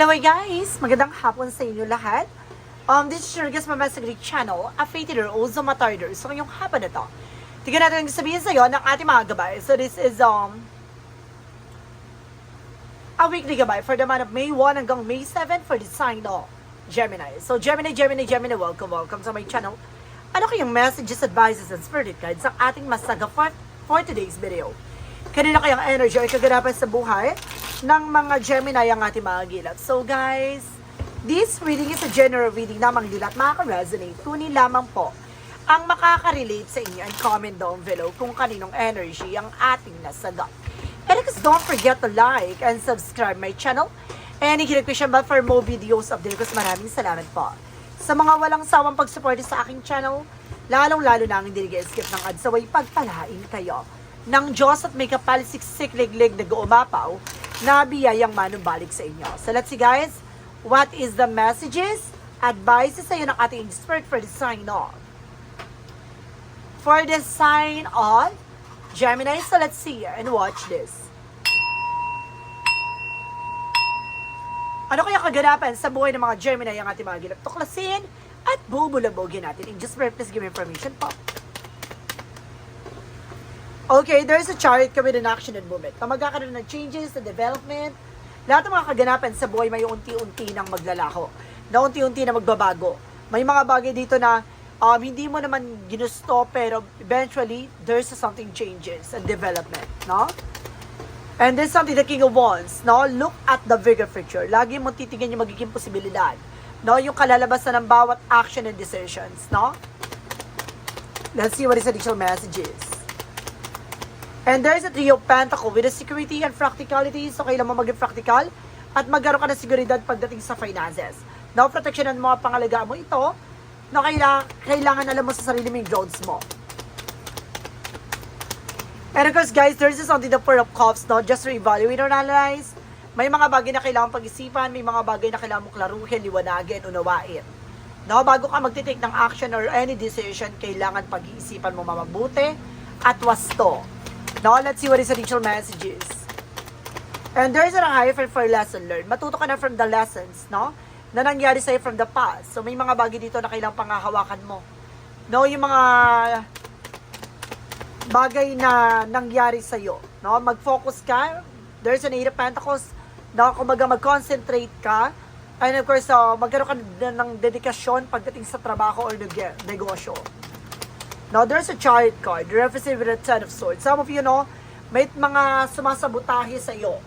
Hello guys! Magandang hapon sa inyo lahat. Um, this is your guest Mama Sagri channel, a faith leader, also matarder. So ngayong hapon na to, tignan natin ang sabihin sa'yo ng ating mga gabay. So this is um a weekly gabay for the month of May 1 hanggang May 7 for the sign of Gemini. So Gemini, Gemini, Gemini, welcome, welcome sa my channel. Ano kayong messages, advices, and spirit guides ang ating masaga for, for today's video? Kanina kayang energy ay kaganapan sa buhay ng mga Gemini ang ating mga gilat. So guys, this reading is a general reading na mga gilat makaka-resonate. Kunin lamang po ang makaka-relate sa inyo and comment down below kung kaninong energy ang ating nasagot. And course, don't forget to like and subscribe my channel. And i-click ko siya ba for more videos of Dirkus. Maraming salamat po. Sa mga walang sawang pagsuporte sa aking channel, lalong-lalo na ang hindi nag-skip ng ads, saway pagpalain kayo ng Diyos at may kapalisiksik liglig na guumapaw na biyayang manumbalik sa inyo. So let's see guys, what is the messages, advices sa iyo ng ating expert for the sign of? For the sign of Gemini, so let's see and watch this. Ano kaya kaganapan sa buhay ng mga Gemini ang ating mga gilap tuklasin at bubulabogin natin? In just please give information po. Okay, there's a chart kami ng action and movement. Na magkakaroon ng changes, na development, lahat ng mga kaganapan sa buhay may unti-unti nang maglalaho. Na unti-unti na magbabago. May mga bagay dito na um, hindi mo naman ginusto pero eventually there's something changes and development, no? And there's something the King of Wands, no? Look at the bigger picture. Lagi mong titingnan yung magiging posibilidad. No? Yung kalalabasan ng bawat action and decisions, no? Let's see what is additional messages. And there's a trio of pentacle with a security and practicality. So, kailan mo maging practical at magkaroon ka ng seguridad pagdating sa finances. No, proteksyonan mo ang pangalagaan mo ito. No, kailangan, kailangan alam mo sa sarili mo yung growths mo. And of course, guys, there's something the Four of Cups, no? Just to evaluate or analyze. May mga bagay na kailangan pag-isipan, may mga bagay na kailangan mo klaruhin, liwanagin, unawain. No, bago ka magtitake ng action or any decision, kailangan pag-iisipan mo mabuti at wasto. No, let's see what is additional messages. And there's a higher for, for lesson learned. Matuto ka na from the lessons, no? Na nangyari sa'yo from the past. So, may mga bagay dito na kailangang pangahawakan mo. No, yung mga bagay na nangyari sa'yo. No? Mag-focus ka. There's an Eight of Pentacles. No? Kumbaga mag-concentrate ka. And of course, uh, magkaroon ka ng dedikasyon pagdating sa trabaho or neg- negosyo. Now, there's a chariot card, represented with a ten of swords. Some of you know, may mga sumasabotahe sa iyo.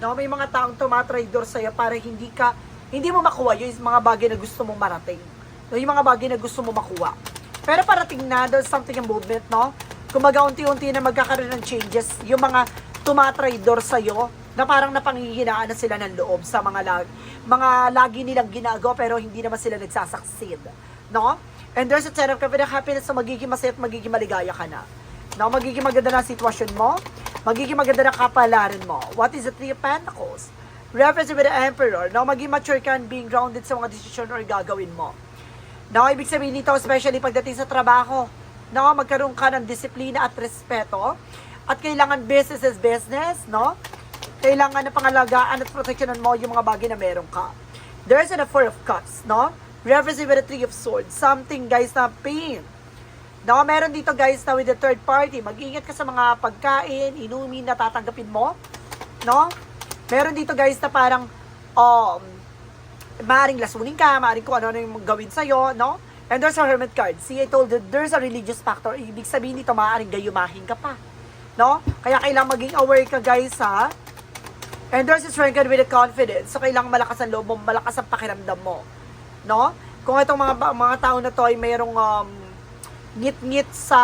No, may mga taong tumatraidor sa iyo para hindi ka hindi mo makuha yung mga bagay na gusto mong marating. No, yung mga bagay na gusto mo makuha. Pero parating na, there's something in movement, no? Kumaga unti-unti na magkakaroon ng changes, yung mga tumatraidor sa iyo na parang napanghihinaan na sila ng loob sa mga lag, mga lagi nilang ginagawa pero hindi naman sila nagsasucceed. No? And there's a of cup of happiness so magiging masaya at magiging maligaya ka na. No? Magiging maganda na sitwasyon mo. Magiging maganda na kapalaran mo. What is the three of pentacles? Reference with the emperor. No? Maging mature ka and being grounded sa mga desisyon or gagawin mo. No? Ibig sabihin nito, especially pagdating sa trabaho, no? magkaroon ka ng disiplina at respeto. At kailangan business is business, no? Kailangan na pangalagaan at proteksyonan mo yung mga bagay na meron ka. There's a four of cups, no? Reference with the three of swords. Something, guys, na pain. No, meron dito guys na with the third party. Mag-ingat ka sa mga pagkain, inumin na tatanggapin mo. No? Meron dito guys na parang um, maaaring lasunin ka, maaaring kung ano-ano yung gawin sa'yo, no? And there's a hermit card. See, I told you, there's a religious factor. Ibig sabihin dito, maaaring gayumahin ka pa. No? Kaya kailangan maging aware ka guys ha. And there's a strength with the confidence. So, kailangan malakas ang loob mo, malakas ang pakiramdam mo. No? Kung itong mga, mga tao na to ay mayroong um, ngit-ngit sa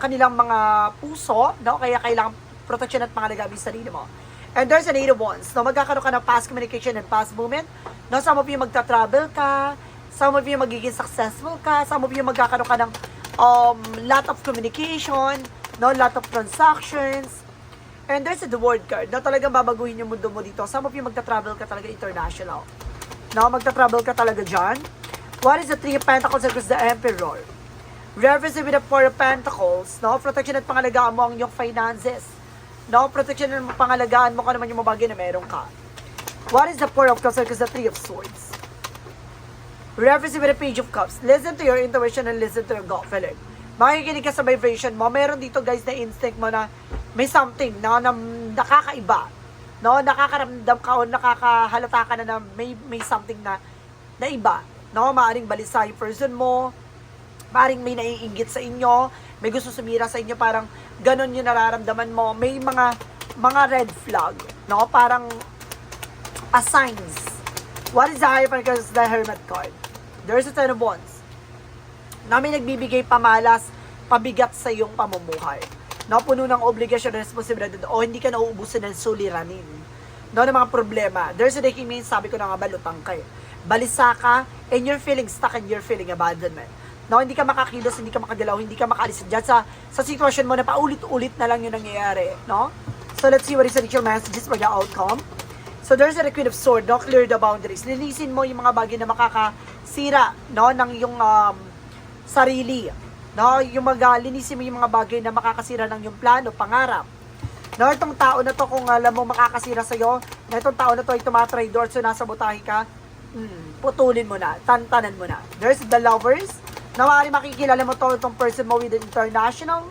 kanilang mga puso, no? Kaya kailangan protection at pangalagaan yung sarili mo. And there's an eight of wands. No? Magkakaroon ka ng past communication and past movement. No? Some of you magta-travel ka. Some of you magiging successful ka. Some of you magkakaroon ka ng um, lot of communication. No? Lot of transactions. And there's the word card. No? Talagang babaguhin yung mundo mo dito. Some of you magta-travel ka talaga international. No? Magta-travel ka talaga dyan. What is the Three of Pentacles across the Emperor? Reference with the Four of Pentacles, no? Protection at pangalagaan mo ang iyong finances. No? Protection at pangalagaan mo kung naman yung mga bagay na meron ka. What is the Four of Cups? Because the Three of Swords. Reference with the Page of Cups. Listen to your intuition and listen to your gut feeling. Makikinig ka sa vibration mo. Meron dito guys na instinct mo na may something na, na nakakaiba. No, nakakaramdam ka o nakakahalata ka na na may, may something na na iba. No, maaring balisa yung person mo, maaring may naiinggit sa inyo, may gusto sumira sa inyo, parang ganon yung nararamdaman mo. May mga mga red flag, no? Parang a signs. What is the Hierophant because the Hermit card? There's a Ten of Wands. Na may nagbibigay pamalas, pabigat sa iyong pamumuhay. No, puno ng obligasyon at responsibilidad o hindi ka nauubusan ng suliranin. No, ng mga problema. There's a Reiki means, sabi ko na nga, balutang ka eh. Balisa ka, and you're feeling stuck and you're feeling abandonment. No, hindi ka makakilos, hindi ka makagalaw, hindi ka makaalis dyan sa, sa sitwasyon mo na paulit-ulit na lang yung nangyayari. No? So, let's see what is the actual messages for the outcome. So, there's a Queen of Sword, no? Clear the boundaries. Linisin mo yung mga bagay na makakasira, no? Ng yung um, sarili. No? Yung mga, linisin mo yung mga bagay na makakasira ng yung plano, pangarap. No, itong tao na to, kung alam mo makakasira sa'yo, na itong tao na to ay tumatraidor, so nasa butahe ka, hmm, putulin mo na, tantanan mo na. There's the lovers, na maaari makikilala mo to, itong person mo with international,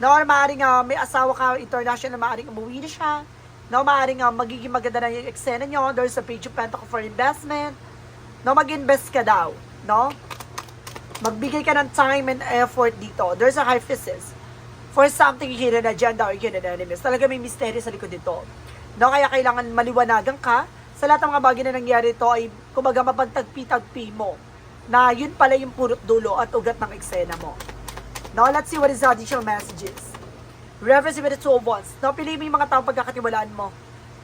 na or maaaring may asawa ka international, maaaring umuwi na siya, na maaaring uh, magiging maganda na yung eksena nyo, there's a page of pentacle for investment, no, mag-invest ka daw, no? Magbigay ka ng time and effort dito. There's a high physis for something hidden agenda or hidden enemies. Talaga may mystery sa likod dito. No, kaya kailangan maliwanagan ka sa lahat ng mga bagay na nangyari ito ay kumbaga mapagtagpi-tagpi mo na yun pala yung purot dulo at ugat ng eksena mo. Now, let's see what is the additional messages. Reference with the two of wands. No, piliin mo yung mga taong pagkakatiwalaan mo.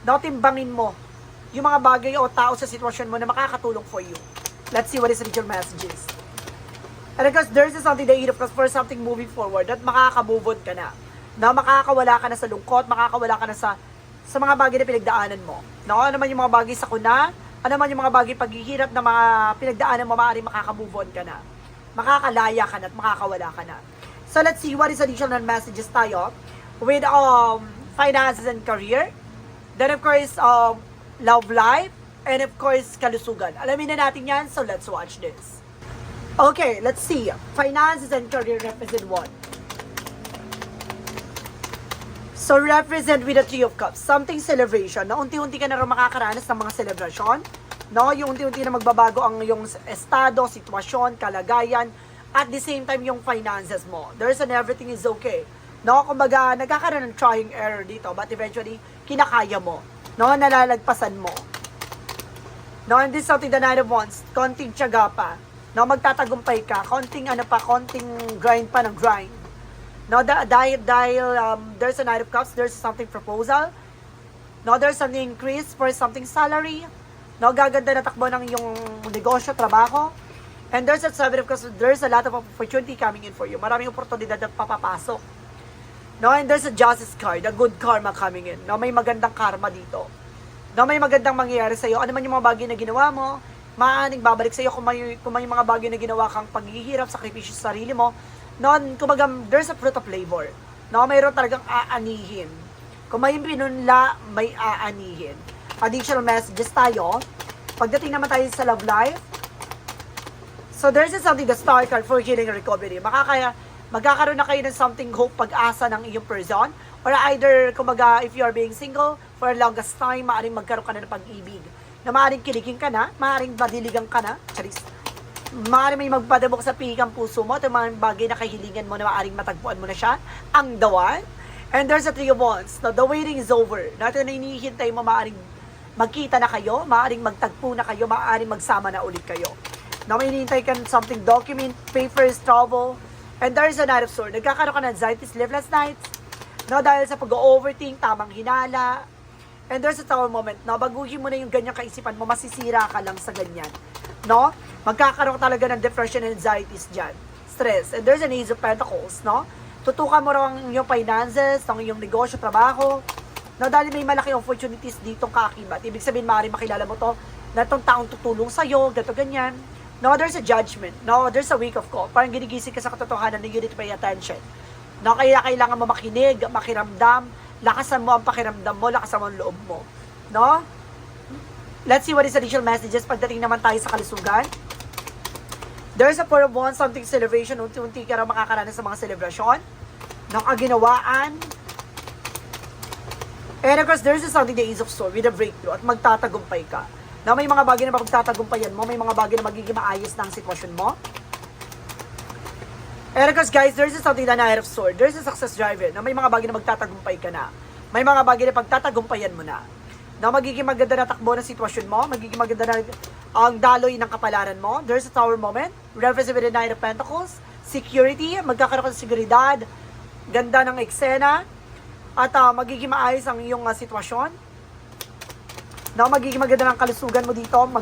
No, timbangin mo yung mga bagay o tao sa sitwasyon mo na makakatulong for you. Let's see what is the additional messages. And because there's something that you because for something moving forward that makaka-move on ka na. Na makakawala ka na sa lungkot, makakawala ka na sa sa mga bagay na pinagdaanan mo. No, ano man yung mga bagay sa kuna, ano man yung mga bagay paghihirap na mga pinagdaanan mo, maaaring makaka-move on ka na. Makakalaya ka na at makakawala ka na. So let's see what is additional messages tayo with um finances and career. Then of course, um, love life, and of course, kalusugan. Alamin na natin yan, so let's watch this. Okay, let's see. Finances and career represent what? So, represent with the Three of Cups. Something celebration. Na unti-unti ka na rin makakaranas ng mga celebration. No? Yung unti-unti na magbabago ang yung estado, sitwasyon, kalagayan. At the same time, yung finances mo. There's an everything is okay. No? Kumbaga, nagkakaroon ng trying error dito. But eventually, kinakaya mo. No? Nalalagpasan mo. No? And this is something Nine of Wands. Konting tiyaga pa no, magtatagumpay ka, konting ano pa, konting grind pa ng grind. No, da- dahil, dahil um, there's a Knight of Cups, there's something proposal. No, there's an increase for something salary. No, gaganda na takbo ng yung negosyo, trabaho. And there's a Seven of Cups, there's a lot of opportunity coming in for you. Maraming oportunidad na papapasok. No, and there's a Justice card, a good karma coming in. No, may magandang karma dito. No, may magandang mangyayari sa'yo. Ano man yung mga bagay na ginawa mo, maaaring babalik sa iyo kung may, kung may mga bagay na ginawa kang paghihirap, sakripisyo sa sarili mo. Non, kumbaga, there's a fruit of labor. No, mayroon talagang aanihin. Kung may pinunla, may aanihin. Additional messages tayo. Pagdating naman tayo sa love life, so there's something the star card for healing and recovery. Makakaya, magkakaroon na kayo ng something hope, pag-asa ng iyong person. Or either, kumbaga, if you are being single, for a longest time, maaaring magkaroon ka na ng pag-ibig na maaaring kiligin ka na, maaaring madiligan ka na, charis, maaaring may magpadabok sa pikang puso mo, at mga bagay na kahilingan mo na maaaring matagpuan mo na siya, ang one. And there's a three of wands. Now, the waiting is over. Natin na inihintay mo, maaaring magkita na kayo, maaaring magtagpo na kayo, maaaring magsama na ulit kayo. Now, may hinihintay ka ng something document, papers, travel, and there's a Knight of Swords. Nagkakaroon ka ng anxiety, sleepless nights, no, dahil sa pag-overthink, tamang hinala, And there's a tower moment, no? Baguhin mo na yung ganyang kaisipan mo, masisira ka lang sa ganyan. No? Magkakaroon talaga ng depression and anxieties dyan. Stress. And there's an Ace of Pentacles, no? Tutukan mo raw ang iyong finances, ang iyong negosyo, trabaho. No, dahil may malaki opportunities ditong kaakibat. Ibig sabihin, maaari makilala mo to na itong taong tutulong sa'yo, gato ganyan. No, there's a judgment. No, there's a wake of call. Parang ginigising ka sa katotohanan na you need to pay attention. No, kaya kailangan mo makinig, makiramdam, lakasan mo ang pakiramdam mo, lakasan mo ang loob mo. No? Let's see what is additional messages pagdating naman tayo sa kalusugan. There's a four of wands, something celebration. Unti-unti ka raw makakaranas sa mga selebrasyon ng kaginawaan. And of course, there's something the Ace of Swords with a breakthrough at magtatagumpay ka. Na may mga bagay na magtatagumpayan mo, may mga bagay na magiging maayos na sitwasyon mo. And guys, there's something the Knight of Swords. There's a success driver na may mga bagay na magtatagumpay ka na. May mga bagay na pagtatagumpayan mo na. Na magiging maganda na takbo ng sitwasyon mo, magiging maganda na ang daloy ng kapalaran mo. There's a tower moment, represent with the Knight of Pentacles, security, magkakaroon ka ng seguridad, ganda ng eksena, at ah, magiging maayos ang iyong ah, sitwasyon. Na magiging maganda ng kalusugan mo dito. Mag,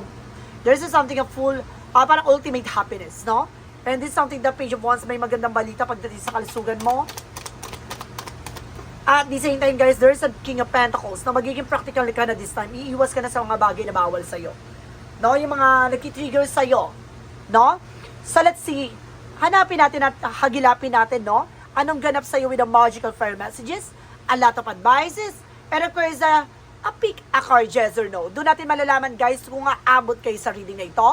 there's something of full, ah, parang ultimate happiness, no? And this is something that Page of Wands may magandang balita pagdating sa kalusugan mo. At the same time, guys, there's a King of Pentacles na magiging practical ka na this time. Iiwas ka na sa mga bagay na bawal sa'yo. No? Yung mga nagkitrigger sa'yo. No? So, let's see. Hanapin natin at hagilapin natin, no? Anong ganap sa'yo with the magical fire messages? A lot of advices. And of course, uh, a pick a card, yes or no. Doon natin malalaman, guys, kung aabot kayo sa reading na ito.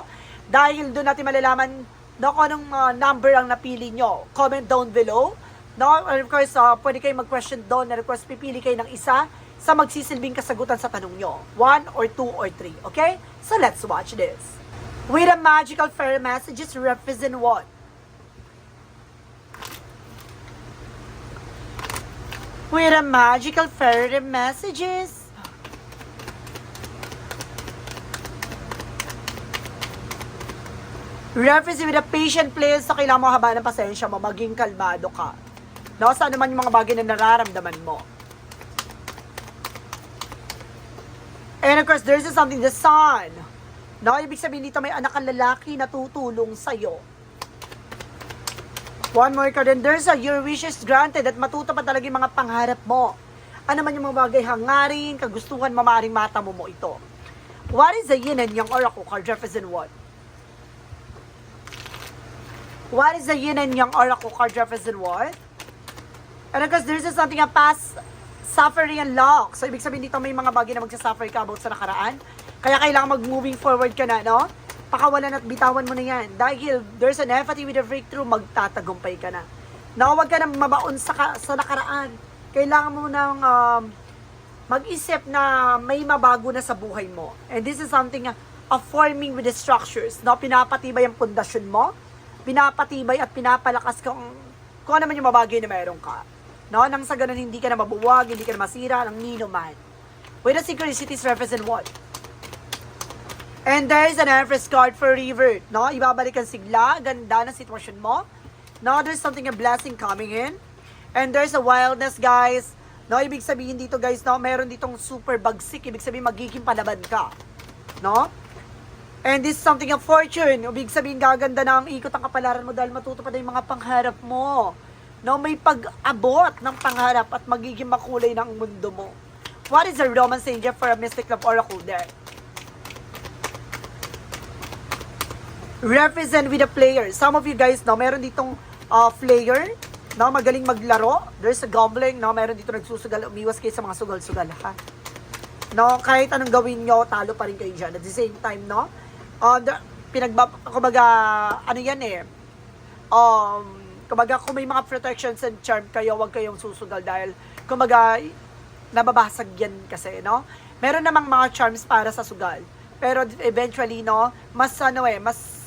Dahil doon natin malalaman no, kung anong uh, number ang napili nyo. Comment down below. No? And of course, uh, pwede kayo mag-question doon. And of course, pipili kayo ng isa sa magsisilbing kasagutan sa tanong nyo. One or two or three. Okay? So, let's watch this. With the magical fairy messages represent what? With the magical fairy messages. Reference with a patient place so kailangan mo haba ng pasensya mo, maging kalmado ka. No, sa ano man yung mga bagay na nararamdaman mo. And of course, there's something, the sun. No, ibig sabihin dito may anak kang lalaki na tutulong sa'yo. One more card, and there's a your wishes granted at matutupad talaga yung mga pangarap mo. Ano man yung mga bagay hangarin, kagustuhan, mamaring mata mo mo ito. What is the yin and yang oracle card represent what? What is the yin and yang oracle card represent what? And because there's just something a past suffering and luck. So, ibig sabihin dito may mga bagay na magsasuffer ka about sa nakaraan. Kaya kailangan mag-moving forward ka na, no? Pakawalan at bitawan mo na yan. Dahil there's an empathy with a breakthrough, magtatagumpay ka na. No, huwag ka na mabaon sa, ka- sa nakaraan. Kailangan mo nang um, mag-isip na may mabago na sa buhay mo. And this is something uh, of with the structures. No? Pinapatibay ang pundasyon mo. Pinapatibay at pinapalakas kung, kung ano man yung mabagay na meron ka. No? Nang sa ganun, hindi ka na mabuwag, hindi ka na masira, ng nino man. With the synchronicities represent what? And there is an Empress card for River. No? Ibabalik ang sigla, ganda ng sitwasyon mo. No? There's something, a blessing coming in. And there's a wildness, guys. No? Ibig sabihin dito, guys, no? Meron ditong super bagsik. Ibig sabihin, magiging palaban ka. No? And this is something of fortune. Ibig sabihin, gaganda na ang ikot ang kapalaran mo dahil matutupad na yung mga pangharap mo. No, may pag-abot ng pangarap at magiging makulay ng mundo mo. What is a Roman angel for a mystic love oracle there? Represent with the player. Some of you guys, no, meron ditong uh, player, no, magaling maglaro. There's a gambling, no, meron dito nagsusugal. Umiwas kayo sa mga sugal-sugal, ha? No, kahit anong gawin nyo, talo pa rin kayo dyan. At the same time, no, uh, the, pinagba, kumbaga, ano yan eh, um, kumbaga, kung may mga protections and charm kayo, huwag kayong susugal dahil, kumbaga, nababasag yan kasi, no? Meron namang mga charms para sa sugal. Pero eventually, no, mas ano eh, mas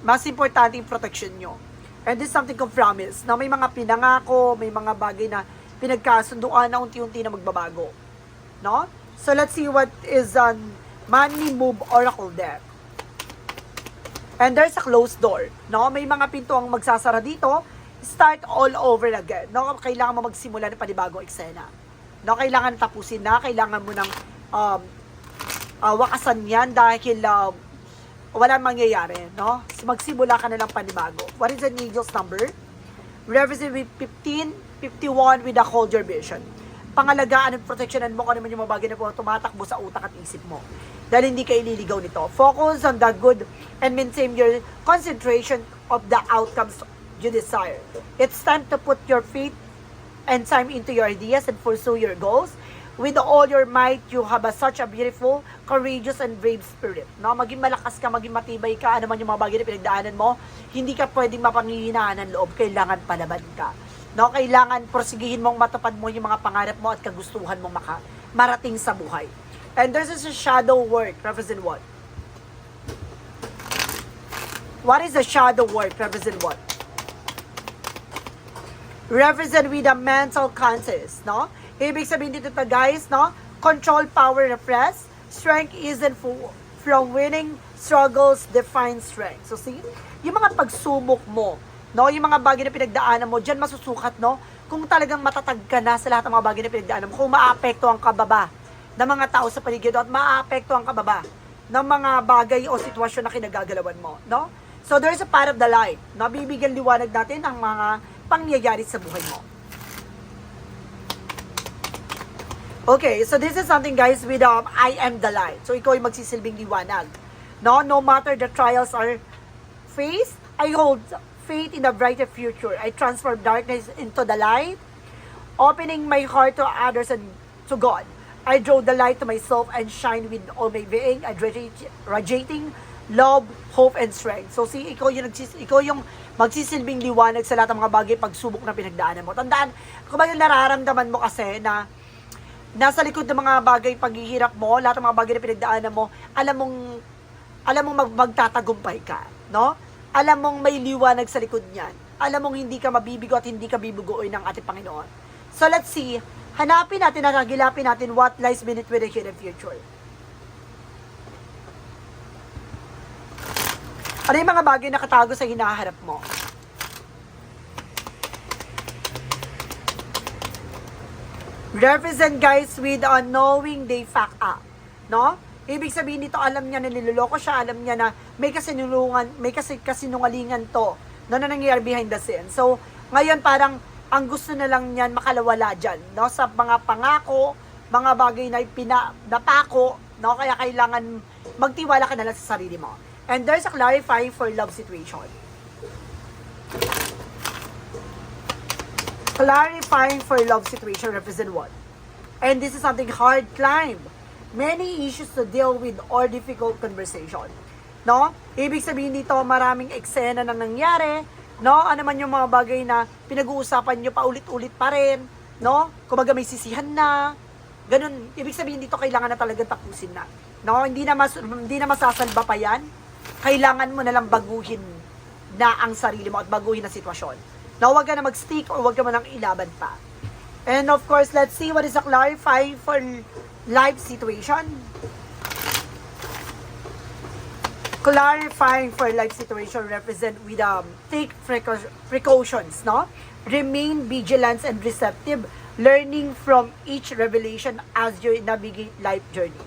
mas importante yung protection nyo. And this is something kong promise, na may mga pinangako, may mga bagay na pinagkasunduan na unti-unti na magbabago. No? So let's see what is on Money Move Oracle deck. And there's a closed door. No? May mga pinto ang magsasara dito. Start all over again. No? Kailangan mo magsimula ng panibagong eksena. No? Kailangan tapusin na. Kailangan mo ng um, uh, wakasan yan dahil um, wala mangyayari. No? Magsimula ka na lang panibago. What is the angel's number? Represent with 15, 51 with a hold your vision. Pangalagaan at proteksyonan mo kung ano man yung mga bagay na po tumatakbo sa utak at isip mo. Dahil hindi ka ililigaw nito. Focus on the good and maintain your concentration of the outcomes you desire. It's time to put your faith and time into your ideas and pursue your goals. with all your might, you have a, such a beautiful, courageous, and brave spirit. No? Maging malakas ka, maging matibay ka, ano man yung mga bagay na pinagdaanan mo, hindi ka pwedeng mapanghihinaan ng loob, kailangan palaban ka. No? Kailangan porsigihin mong matupad mo yung mga pangarap mo at kagustuhan mong maka, marating sa buhay. And this shadow work, represent what? What is a shadow work? Represent what? Represent with a mental conscious, no? Ibig sabihin dito to guys, no? Control, power, repress. Strength isn't from winning. Struggles define strength. So see, yung mga pagsubok mo, no? Yung mga bagay na pinagdaanan mo, dyan masusukat, no? Kung talagang matatag ka na sa lahat ng mga bagay na pinagdaanan mo, kung maapekto ang kababa ng mga tao sa paligid at maapekto ang kababa ng mga bagay o sitwasyon na kinagagalawan mo, no? So there's a part of the light, no? Bibigyan liwanag natin ang mga pangyayari sa buhay mo. Okay, so this is something guys with um, I am the light. So ikaw ay magsisilbing liwanag. No, no matter the trials are faced, I hold faith in a brighter future. I transform darkness into the light, opening my heart to others and to God. I draw the light to myself and shine with all my being, radiating love, hope, and strength. So, see, ikaw yung, nagsis, ikaw yung magsisilbing liwanag sa lahat ng mga bagay pagsubok na pinagdaanan mo. Tandaan, kung yung nararamdaman mo kasi na nasa likod ng mga bagay paghihirap mo, lahat ng mga bagay na pinagdaanan mo, alam mong alam mong mag, magtatagumpay ka, no? Alam mong may liwanag sa likod niyan. Alam mong hindi ka mabibigo at hindi ka bibugoy ng ating Panginoon. So let's see, hanapin natin at hagilapin natin what lies beneath with the hidden future. Ano yung mga bagay na katago sa hinaharap mo? represent guys with a knowing they fuck up. No? Ibig sabihin dito, alam niya na niloloko siya, alam niya na may kasinulungan, may kasi kasinungalingan to no, na nangyayari behind the scene. So, ngayon parang ang gusto na lang niyan makalawala dyan, no? Sa mga pangako, mga bagay na pina, napako, no? Kaya kailangan magtiwala ka na lang sa sarili mo. And there's a clarifying for love situation. clarifying for love situation represent what? And this is something hard climb. Many issues to deal with or difficult conversation. No? Ibig sabihin dito, maraming eksena na nangyari. No? Ano man yung mga bagay na pinag-uusapan nyo paulit-ulit pa rin. No? Kumaga may sisihan na. Ganun. Ibig sabihin dito, kailangan na talagang tapusin na. No? Hindi na, mas, hindi na masasalba pa yan. Kailangan mo na lang baguhin na ang sarili mo at baguhin ang sitwasyon na huwag ka na mag-stick or huwag ka man ang ilaban pa. And of course, let's see what is a clarify for life situation. Clarifying for life situation represent with um, take precau- precautions, no? Remain vigilant and receptive, learning from each revelation as you navigate life journey.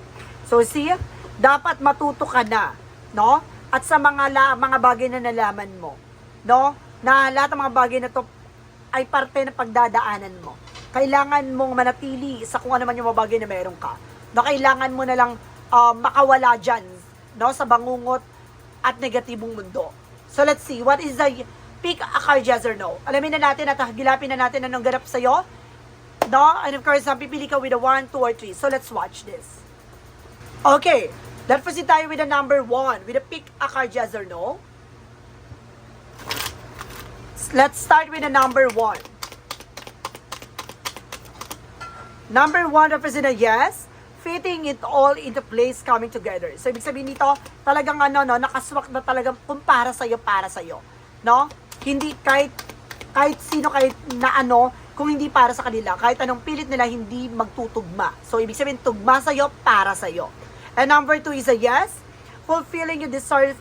So see, dapat matuto ka na, no? At sa mga la, mga bagay na nalaman mo, no? Na lahat ng mga bagay na to ay parte ng pagdadaanan mo. Kailangan mong manatili sa kung ano man yung mga bagay na meron ka. No, kailangan mo na lang uh, makawala dyan, no? Sa bangungot at negatibong mundo. So let's see, what is the pick a card yes or no? Alamin na natin at hagilapin na natin anong ganap sa'yo. No? And of course, um, pipili ka with a 1, 2, or 3. So let's watch this. Okay. Let's proceed tayo with the number 1. With a pick a card yes or no. Let's start with the number 1. Number 1 represent a yes. Fitting it all into place, coming together. So, ibig sabihin nito, talagang ano, no, nakaswak na talagang kung para sa'yo, para sa'yo. No? Hindi kahit, kahit sino kahit na ano, kung hindi para sa kanila, kahit anong pilit nila, hindi magtutugma. So, ibig sabihin, tugma sa'yo, para sa'yo. And number two is a yes, fulfilling your desire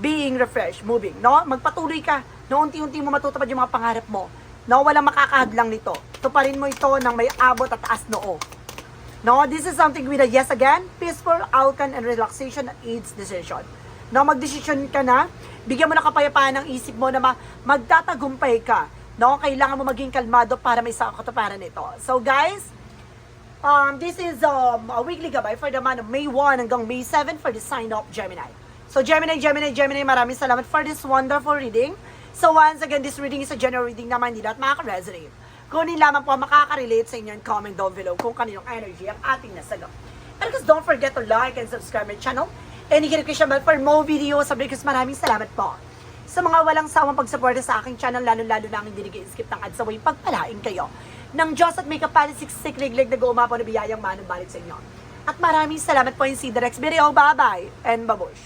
being refreshed, moving, no? Magpatuloy ka, no? Unti-unti mo matutupad yung mga pangarap mo. No, walang makakahadlang nito. Tuparin mo ito ng may abot at taas noo. No, this is something with a yes again, peaceful outcome and relaxation that aids decision. No, magdesisyon ka na, bigyan mo na kapayapaan ng isip mo na ma- magtatagumpay ka. No, kailangan mo maging kalmado para may sa katuparan nito. So guys, um, this is um, a weekly gabay for the month of May 1 hanggang May 7 for the sign of Gemini. So Gemini, Gemini, Gemini, maraming salamat for this wonderful reading. So once again, this reading is a general reading naman, hindi lahat makaka-resonate. Kunin lamang po makaka-relate sa inyo and comment down below kung kaninong energy ang ating nasagot. And guys, don't forget to like and subscribe my channel. And hit the bell for more videos. Sabi ko, maraming salamat po. Sa mga walang sawang pagsuporta sa aking channel, lalo-lalo na ang hindi nag-skip ng ads away, pagpalain kayo ng Diyos at may kapalisiksik liglig na gumapo na biyayang manong balik sa inyo. At maraming salamat po yung Direx Video. Bye-bye and babush.